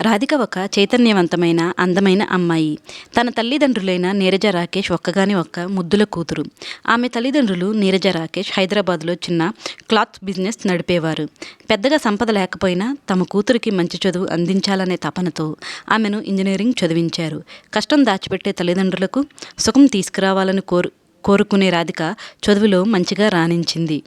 రాధిక ఒక చైతన్యవంతమైన అందమైన అమ్మాయి. తన తల్లిదండ్రులైన నీరజ రాకేష్ ఒక్కగాని ఒక్క ముద్దుల కూతురు. ఆమె తల్లిదండ్రులు నీరజ రాకేష్ హైదరాబాద్లో చిన్న క్లాత్ బిజినెస్ నడిపేవారు. పెద్దగా సంపద లేకపోయినా తమ కూతురికి మంచి చదువు అందించాలనే తపనతో ఆమెను ఇంజనీరింగ్ చదివించారు. కష్టం దాచిపెట్టే తల్లిదండ్రులకు సుఖం తీసుకురావాలని కోరు కోరుకునే రాధిక చదువులో మంచిగా రాణించింది.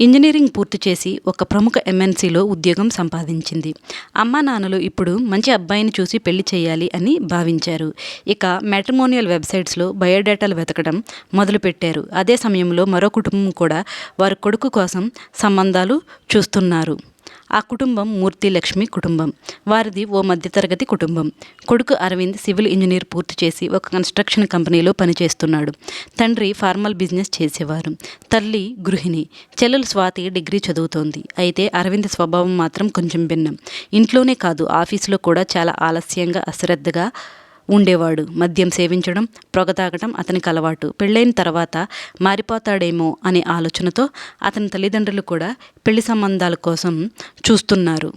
ఇంజనీరింగ్ పూర్తి చేసి ఒక ప్రముఖ ఎంఎన్సీలో ఉద్యోగం సంపాదించింది. అమ్మా నాన్నలు ఇప్పుడు మంచి అబ్బాయిని చూసి పెళ్ళి చేయాలి అని భావించారు. ఇక మ్యాట్రిమోనియల్ వెబ్సైట్స్లో బయోడేటాలు వెతకడం మొదలుపెట్టారు. అదే సమయంలో మరో కుటుంబం కూడా వారి కొడుకు కోసం సంబంధాలు చూస్తున్నారు. ఆ కుటుంబం మూర్తి లక్ష్మి కుటుంబం. వారిది ఓ మధ్యతరగతి కుటుంబం. కొడుకు అరవింద్ సివిల్ ఇంజనీర్ పూర్తి చేసి ఒక కన్స్ట్రక్షన్ కంపెనీలో పనిచేస్తున్నాడు. తండ్రి ఫార్మల్ బిజినెస్ చేసేవారు. తల్లి గృహిణి. చెల్లెలు స్వాతి డిగ్రీ చదువుతోంది. అయితే అరవింద్ స్వభావం మాత్రం కొంచెం భిన్నం. ఇంట్లోనే కాదు ఆఫీసులో కూడా చాలా ఆలస్యంగా అశ్రద్ధగా ఉండేవాడు. మద్యం సేవించడం పొగ తాగడం అతనికి అలవాటు. పెళ్ళైన తర్వాత మారిపోతాడేమో అనే ఆలోచనతో అతని తల్లిదండ్రులు కూడా పెళ్ళి సంబంధాల కోసం చూస్తున్నారు.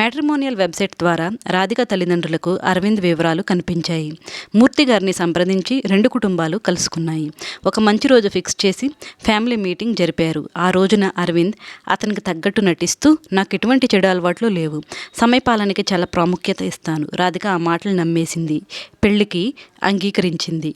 మ్యాట్రిమోనియల్ వెబ్సైట్ ద్వారా రాధిక తల్లిదండ్రులకు అరవింద్ వివరాలు కనిపించాయి. మూర్తి గారిని సంప్రదించి రెండు కుటుంబాలు కలుసుకున్నాయి. ఒక మంచి రోజు ఫిక్స్ చేసి ఫ్యామిలీ మీటింగ్ జరిపారు. ఆ రోజున అరవింద్ అతనికి తగ్గట్టు నటిస్తూ నాకు ఎటువంటి చెడు అలవాట్లు లేవు. సమయపాలనకి చాలా ప్రాముఖ్యత ఇస్తాను. రాధిక ఆ మాటలు నమ్మేసింది. పెళ్ళికి అంగీకరించింది.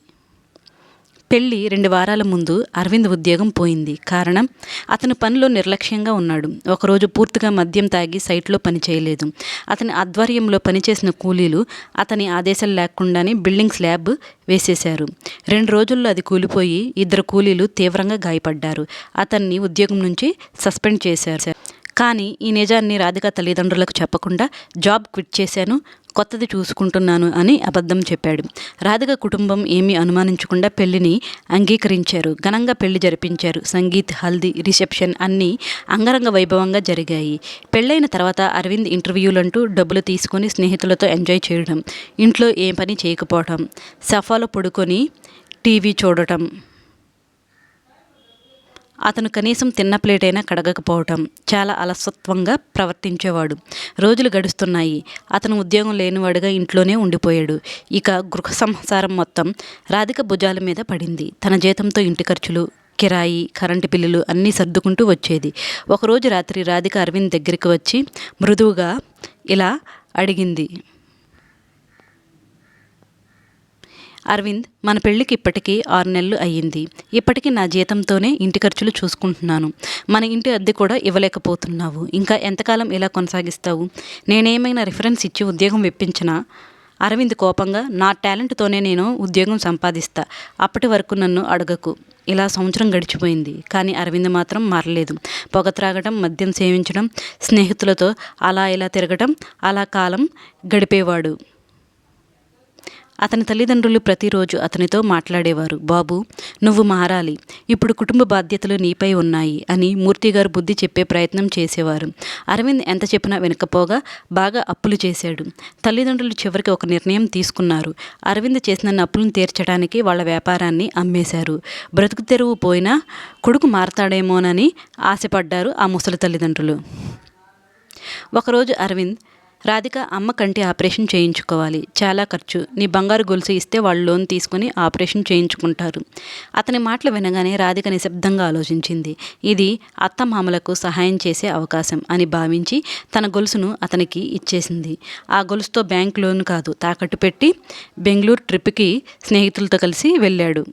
పెళ్ళి రెండు వారాల ముందు అరవింద్ ఉద్యోగం పోయింది. కారణం అతను పనిలో నిర్లక్ష్యంగా ఉన్నాడు. ఒకరోజు పూర్తిగా మద్యం తాగి సైట్లో పని చేయలేదు. అతని ఆధ్వర్యంలో పనిచేసిన కూలీలు అతని ఆదేశాలు లేకుండానే బిల్డింగ్ స్లాబ్ వేసేశారు. రెండు రోజుల్లో అది కూలిపోయి ఇద్దరు కూలీలు తీవ్రంగా గాయపడ్డారు. అతన్ని ఉద్యోగం నుంచి సస్పెండ్ చేశారు. కానీ ఈ నిజాన్ని రాధిక తల్లిదండ్రులకు చెప్పకుండా జాబ్ క్విట్ చేశాను కొత్తది చూసుకుంటున్నాను అని అబద్ధం చెప్పాడు. రాధిక కుటుంబం ఏమీ అనుమానించకుండా పెళ్ళిని అంగీకరించారు. ఘనంగా పెళ్ళి జరిపించారు. సంగీత్ హల్దీ రిసెప్షన్ అన్నీ అంగరంగ వైభవంగా జరిగాయి. పెళ్ళైన తర్వాత అరవింద్ ఇంటర్వ్యూలంటూ డబ్బులు తీసుకొని స్నేహితులతో ఎంజాయ్ చేయడం ఇంట్లో ఏం పని చేయకపోవడం సఫాలో పడుకొని టీవీ చూడటం. అతను కనీసం తిన్న ప్లేట్ అయినా కడగకపోవటం చాలా అలసత్వంగా ప్రవర్తించేవాడు. రోజులు గడుస్తున్నాయి. అతను ఉద్యోగం లేనివాడుగా ఇంట్లోనే ఉండిపోయాడు. ఇక గృహ సంసారం మొత్తం రాధిక భుజాల మీద పడింది. తన జీతంతో ఇంటి ఖర్చులు కిరాయి కరెంటు బిల్లులు అన్నీ సర్దుకుంటూ వచ్చేది. ఒకరోజు రాత్రి రాధిక అరవింద్ దగ్గరికి వచ్చి మృదువుగా ఇలా అడిగింది. అరవింద్ మన పెళ్ళికి ఇప్పటికీ ఆరు నెలలు అయ్యింది. ఇప్పటికీ నా జీతంతోనే ఇంటి ఖర్చులు చూసుకుంటున్నాను. మన ఇంటి అద్దె కూడా ఇవ్వలేకపోతున్నావు. ఇంకా ఎంతకాలం ఇలా కొనసాగిస్తావు? నేనేమైనా రిఫరెన్స్ ఇచ్చి ఉద్యోగం ఇప్పించినా అరవింద్ కోపంగా నా టాలెంట్తోనే నేను ఉద్యోగం సంపాదిస్తా. అప్పటి వరకు నన్ను అడగకు. ఇలా సంవత్సరం గడిచిపోయింది. కానీ అరవింద్ మాత్రం మారలేదు. పొగ త్రాగడం మద్యం సేవించడం స్నేహితులతో అలా ఇలా తిరగడం అలా కాలం గడిపేవాడు. అతని తల్లిదండ్రులు ప్రతిరోజు అతనితో మాట్లాడేవారు. బాబు నువ్వు మారాలి. ఇప్పుడు కుటుంబ బాధ్యతలు నీపై ఉన్నాయి అని మూర్తిగారు బుద్ధి చెప్పే ప్రయత్నం చేసేవారు. అరవింద్ ఎంత చెప్పినా వెనకపోగా బాగా అప్పులు చేశాడు. తల్లిదండ్రులు చివరికి ఒక నిర్ణయం తీసుకున్నారు. అరవింద్ చేసిన అప్పులను తీర్చడానికి వాళ్ళ వ్యాపారాన్ని అమ్మేశారు. బ్రతుకు తెరువు పోయినా కొడుకు మారతాడేమోనని ఆశపడ్డారు ఆ ముసలి తల్లిదండ్రులు. ఒకరోజు అరవింద్ రాధిక అమ్మ కంటి ఆపరేషన్ చేయించుకోవాలి. చాలా ఖర్చు. నీ బంగారు గొలుసు ఇస్తే వాళ్ళు లోన్ తీసుకుని ఆపరేషన్ చేయించుకుంటారు. అతని మాటలు వినగానే రాధిక నిశ్శబ్దంగా ఆలోచించింది. ఇది అత్తమామలకు సహాయం చేసే అవకాశం అని భావించి తన గొలుసును అతనికి ఇచ్చేసింది. ఆ గొలుసుతో బ్యాంక్ లోన్ కాదు తాకట్టు పెట్టి బెంగళూరు ట్రిప్కి స్నేహితులతో కలిసి వెళ్ళాడు.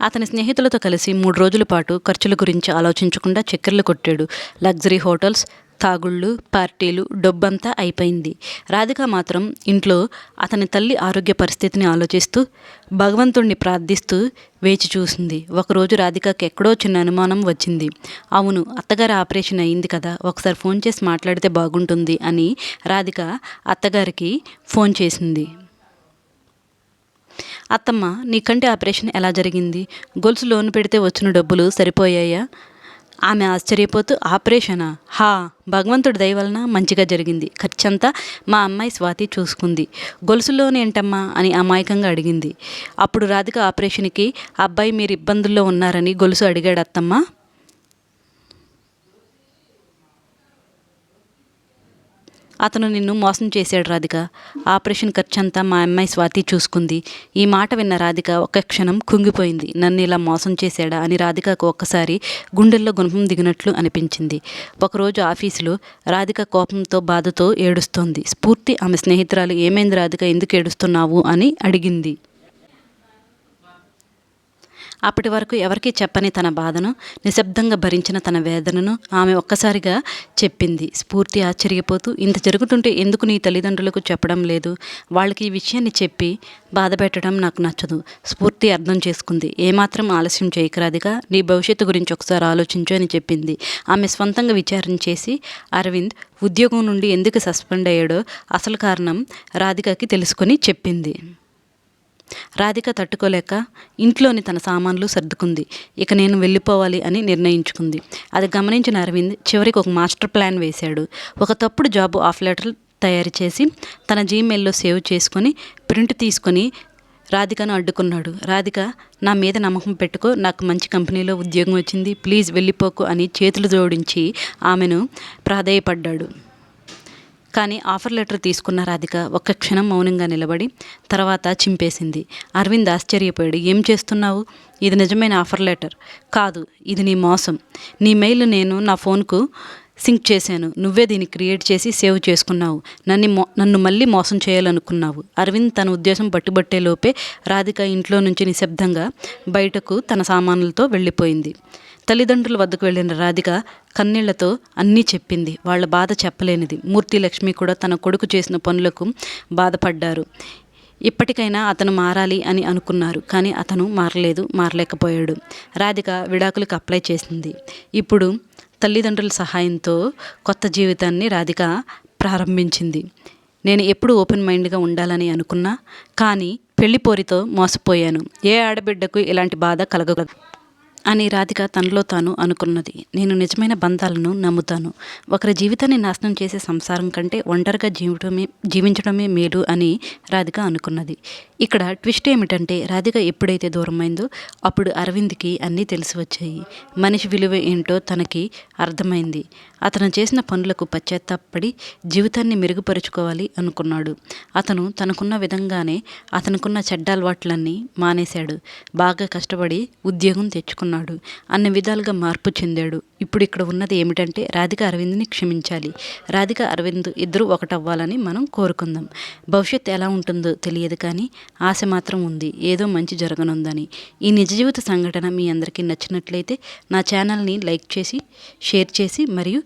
అతని స్నేహితులతో కలిసి మూడు రోజుల పాటు ఖర్చుల గురించి ఆలోచించకుండా చక్కెరలు కొట్టాడు. లగ్జరీ హోటల్స్ తాగుళ్ళు పార్టీలు డబ్బంతా అయిపోయింది. రాధిక మాత్రం ఇంట్లో అతని తల్లి ఆరోగ్య పరిస్థితిని ఆలోచిస్తూ భగవంతుణ్ణి ప్రార్థిస్తూ వేచి చూసింది. ఒకరోజు రాధికకి ఎక్కడో చిన్న అనుమానం వచ్చింది. అవును అత్తగారి ఆపరేషన్ అయింది కదా ఒకసారి ఫోన్ చేసి మాట్లాడితే బాగుంటుంది అని రాధిక అత్తగారికి ఫోన్ చేసింది. అత్తమ్మ నీకంటే ఆపరేషన్ ఎలా జరిగింది? గొలుసు లోన్ పెడితే వచ్చిన డబ్బులు సరిపోయాయా? ఆమె ఆశ్చర్యపోతూ ఆపరేషనా? హా భగవంతుడి దయ వలన మంచిగా జరిగింది. ఖర్చంతా మా అమ్మాయి స్వాతి చూసుకుంది. గొలుసులోనేంటమ్మా అని అమాయకంగా అడిగింది. అప్పుడు రాధిక ఆపరేషన్కి అబ్బాయి మీరు ఇబ్బందుల్లో ఉన్నారని గొలుసు అడిగాడు అత్తమ్మ అతను నిన్ను మోసం చేశాడు రాధిక. ఆపరేషన్ ఖర్చంతా మా అమ్మాయి స్వాతి చూసుకుంది. ఈ మాట విన్న రాధిక ఒక క్షణం కుంగిపోయింది. నన్ను ఇలా మోసం చేశాడా అని రాధికకు ఒక్కసారి గుండెల్లో గుణపం దిగినట్లు అనిపించింది. ఒకరోజు ఆఫీసులో రాధిక కోపంతో బాధతో ఏడుస్తోంది. స్ఫూర్తి ఆమె స్నేహితురాలు ఏమైంది రాధిక? ఎందుకు ఏడుస్తున్నావు? అని అడిగింది. అప్పటి వరకు ఎవరికీ చెప్పని తన బాధను నిశ్శబ్దంగా భరించిన తన వేదనను ఆమె ఒక్కసారిగా చెప్పింది. స్ఫూర్తి ఆశ్చర్యపోతూ ఇంత జరుగుతుంటే ఎందుకు నీ తల్లిదండ్రులకు చెప్పడం లేదు? వాళ్ళకి ఈ విషయాన్ని చెప్పి బాధ పెట్టడం నాకు నచ్చదు. స్ఫూర్తి అర్థం చేసుకుంది. ఏమాత్రం ఆలస్యం చేయకరాదిగా నీ భవిష్యత్తు గురించి ఒకసారి ఆలోచించు అని చెప్పింది. ఆమె స్వంతంగా విచారణ చేసి అరవింద్ ఉద్యోగం నుండి ఎందుకు సస్పెండ్ అయ్యాడో అసలు కారణం రాధికకి తెలుసుకొని చెప్పింది. రాధిక తట్టుకోలేక ఇంట్లోని తన సామాన్లు సర్దుకుంది. ఇక నేను వెళ్ళిపోవాలి అని నిర్ణయించుకుంది. అది గమనించిన అరవింద్ చివరికి ఒక మాస్టర్ ప్లాన్ వేశాడు. ఒక తప్పుడు జాబ్ ఆఫ్ లెటర్ తయారు చేసి తన జీమెయిల్లో సేవ్ చేసుకొని ప్రింట్ తీసుకొని రాధికను అడ్డుకున్నాడు. రాధిక నా మీద నమ్మకం పెట్టుకో నాకు మంచి కంపెనీలో ఉద్యోగం వచ్చింది ప్లీజ్ వెళ్ళిపోకు అని చేతులు జోడించి ఆమెను ప్రాధేయపడ్డాడు. కానీ ఆఫర్ లెటర్ తీసుకున్న రాధిక ఒక్క క్షణం మౌనంగా నిలబడి తర్వాత చింపేసింది. అరవింద్ ఆశ్చర్యపోయాడు. ఏం చేస్తున్నావు? ఇది నిజమైన ఆఫర్ లెటర్. కాదు ఇది నీ మోసం. నీ మెయిల్ నేను నా ఫోన్కు సింక్ చేశాను. నువ్వే దీన్ని క్రియేట్ చేసి సేవ్ చేసుకున్నావు. నన్ను మో నన్ను మళ్ళీ మోసం చేయాలనుకున్నావు. అరవింద్ తన ఉద్దేశం పట్టుబట్టే లోపే రాధిక ఇంట్లో నుంచి నిశ్శబ్దంగా బయటకు తన సామాన్లతో వెళ్ళిపోయింది. తల్లిదండ్రుల వద్దకు వెళ్ళిన రాధిక కన్నీళ్ళతో అన్నీ చెప్పింది. వాళ్ళ బాధ చెప్పలేనిది. మూర్తి లక్ష్మి కూడా తన కొడుకు చేసిన పనులకు బాధపడ్డారు. ఇప్పటికైనా అతను మారాలి అని అనుకున్నారు. కానీ అతను మారలేదు మారలేకపోయాడు. రాధిక విడాకులకు అప్లై చేసింది. ఇప్పుడు తల్లిదండ్రుల సహాయంతో కొత్త జీవితాన్ని రాధిక ప్రారంభించింది. నేను ఎప్పుడు ఓపెన్ మైండ్గా ఉండాలని అనుకున్నా కానీ పెళ్ళిపోరితో మోసపోయాను. ఏ ఆడబిడ్డకు ఇలాంటి బాధ కలగదు అని రాధిక తనలో తాను అనుకున్నది. నేను నిజమైన బంధాలను నమ్ముతాను. ఒకరి జీవితాన్ని నాశనం చేసే సంసారం కంటే ఒంటరిగా జీవితమే జీవించడమే మేలు అని రాధిక అనుకున్నది. ఇక్కడ ట్విస్ట్ ఏమిటంటే రాధిక ఎప్పుడైతే దూరమైందో అప్పుడు అరవింద్కి అన్నీ తెలిసి వచ్చాయి. మనిషి విలువ ఏంటో తనకి అర్థమైంది. అతను చేసిన పనులకు పశ్చాత్తాపడి జీవితాన్ని మెరుగుపరుచుకోవాలి అనుకున్నాడు. అతను తనకున్న విధంగానే అతనుకున్న చెడ్డ అలవాట్లన్నీ మానేశాడు. బాగా కష్టపడి ఉద్యోగం తెచ్చుకున్నాడు. అన్ని విధాలుగా మార్పు చెందాడు. ఇప్పుడు ఇక్కడ ఉన్నది ఏమిటంటే రాధిక అరవింద్ని క్షమించాలి. రాధిక అరవింద్ ఇద్దరు ఒకటవ్వాలని మనం కోరుకుందాం. భవిష్యత్తు ఎలా ఉంటుందో తెలియదు కానీ ఆశ మాత్రం ఉంది. ఏదో మంచి జరగనుందని. ఈ నిజ జీవిత సంఘటన మీ అందరికీ నచ్చినట్లయితే నా ఛానల్ని లైక్ చేసి షేర్ చేసి మరియు